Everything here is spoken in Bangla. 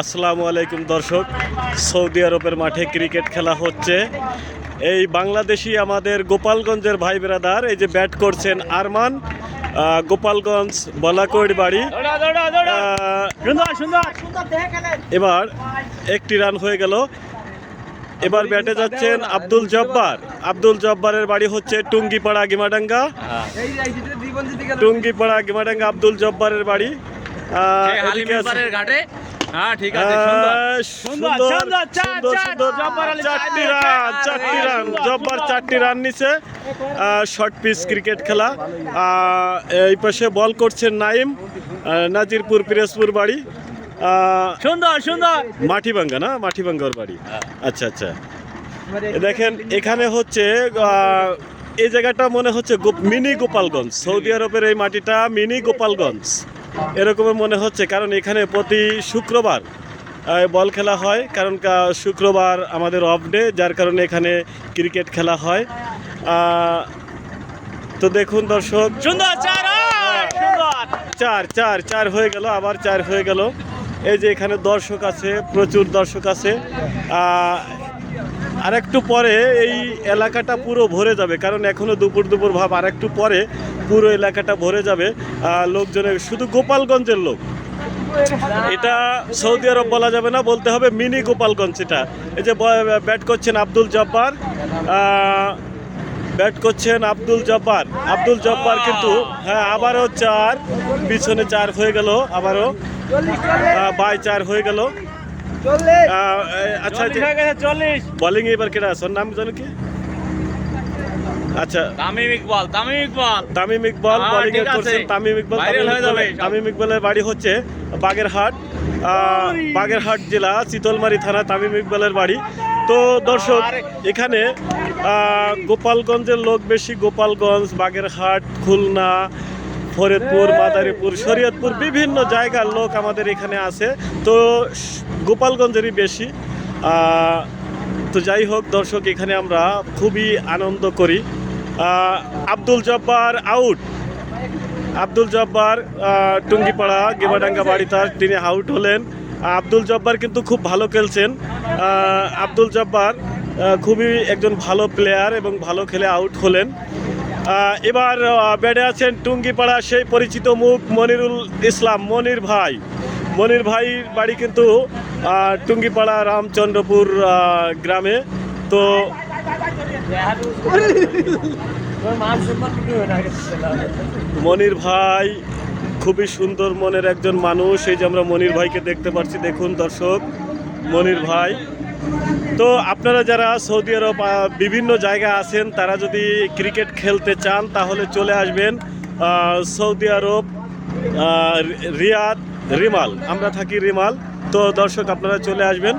আসসালামু আলাইকুম দর্শক। সৌদি আরবের মাঠে ক্রিকেট খেলা হচ্ছে। এই বাংলাদেশি আমাদের গোপালগঞ্জের ভাই বেরাদার এই যে ব্যাট করছেন আরমান গোপালগঞ্জ বলাকৈর বাড়ি। এবার একটি রান হয়ে গেল। এবার ব্যাটে যাচ্ছেন আব্দুল জব্বার। আব্দুল জব্বারের বাড়ি হচ্ছে টুঙ্গিপাড়া গিমাডাঙ্গা। টুঙ্গিপাড়া গিমাডাঙ্গা আব্দুল জব্বারের বাড়ি। ঘাটে হ্যাঁ ঠিক আছে সুন্দর। সুন্দর চারটি রান চার, চারটি রান জব্বার চারটি রান নিছে। শর্ট পিচ ক্রিকেট খেলা। এই পাশে বল করছেন নাইম নাজিরপুর পিরোজপুর বাড়ি। সুন্দর সুন্দর। মাটিভাঙ্গা না? মাটিভাঙ্গার বাড়ি। আচ্ছা আচ্ছা। দেখেন এখানে হচ্ছে এই জায়গাটা মনে হচ্ছে গো- মিনি গোপালগঞ্জ। সৌদি আরবের এই মাটিটা মিনি গোপালগঞ্জ। এরকমই মনে হচ্ছে কারণ এখানে প্রতি শুক্রবার বল খেলা হয়। কারণ শুক্রবার আমাদের অফ ডে যার কারণে এখানে ক্রিকেট খেলা হয়। তো দেখুন দর্শক। সুন্দর চার চার চার চার হয়ে গেল আবার চার হয়ে গেল। এই যে এখানে দর্শক আছে প্রচুর দর্শক আছে। আর একটু পরে এই এলাকাটা পুরো ভরে যাবে, কারণ এখনও দুপুর দুপুর ভাব আর একটু পরে পুরো এলাকাটা ভরে যাবে লোকজনের শুধু গোপালগঞ্জের লোক। এটা সৌদি আরব বলা যাবে না, বলতে হবে মিনি গোপালগঞ্জ এটা। এই যে ব্যাট করছেন আব্দুল জব্বার ব্যাট করছেন আব্দুল জব্বার। আব্দুল জব্বার কিন্তু হ্যাঁ আবারও চার, পিছনে চার হয়ে গেল, আবারও বাই চার হয়ে গেল। আচ্ছা বোলিং এবার কেটা আছে ওর নাম জানো কি? আচ্ছা। তামিম ইকবাল তামিম ইকবাল। তামিম ইকবাল হ্যাঁ, বোলিং ঠিক করছেন তামিম ইকবাল। তামিম ইকবালের- সব। তামিম ইকবালের বাড়ি হচ্ছে বাগেরহাট বাগেরহাট জেলা চিতলমারি থানা তামিম ইকবালের বাড়ি। তো দর্শক এখানে গোপালগঞ্জের লোক বেশি গোপালগঞ্জ বাগেরহাট খুলনা ফরিদপুর, মাদারীপুর, শরীয়তপুর বিভিন্ন জায়গার লোক আমাদের এখানে আছে। তো গোপালগঞ্জেরই বেশি। তো যাই হোক দর্শক, এখানে আমরা খুবই আনন্দ করি। আব্দুল জব্বার আউট আব্দুল জব্বার টুঙ্গিপাড়া গেমাডাঙ্গা বাড়ি তার, তিনি আউট হলেন। আব্দুল জব্বার কিন্তু খুব ভালো খেলছেন। আব্দুল জব্বার খুবই একজন ভালো প্লেয়ার এবং ভালো খেলে আউট হলেন। এবার ব্যাটে আছেন টুঙ্গিপাড়া সেই পরিচিত মুখ মনিরুল ইসলাম। মনির ভাই, মনির ভাইয়ের বাড়ি কিন্তু টুঙ্গিপাড়া রামচন্দ্রপুর গ্রামে। তো মনির ভাই খুবই সুন্দর মনের একজন মানুষ। এই যে আমরা মনির ভাইকে দেখতে পাচ্ছি, দেখুন দর্শক, মনির ভাই। তো আপনারা যারা সৌদি আরব বিভিন্ন জায়গায় আছেন, তারা যদি ক্রিকেট খেলতে চান, তাহলে চলে আসবেন সৌদি আরব রিয়াদ, রিমাল। আমরা থাকি রিমাল। তো দর্শক, আপনারা চলে আসবেন।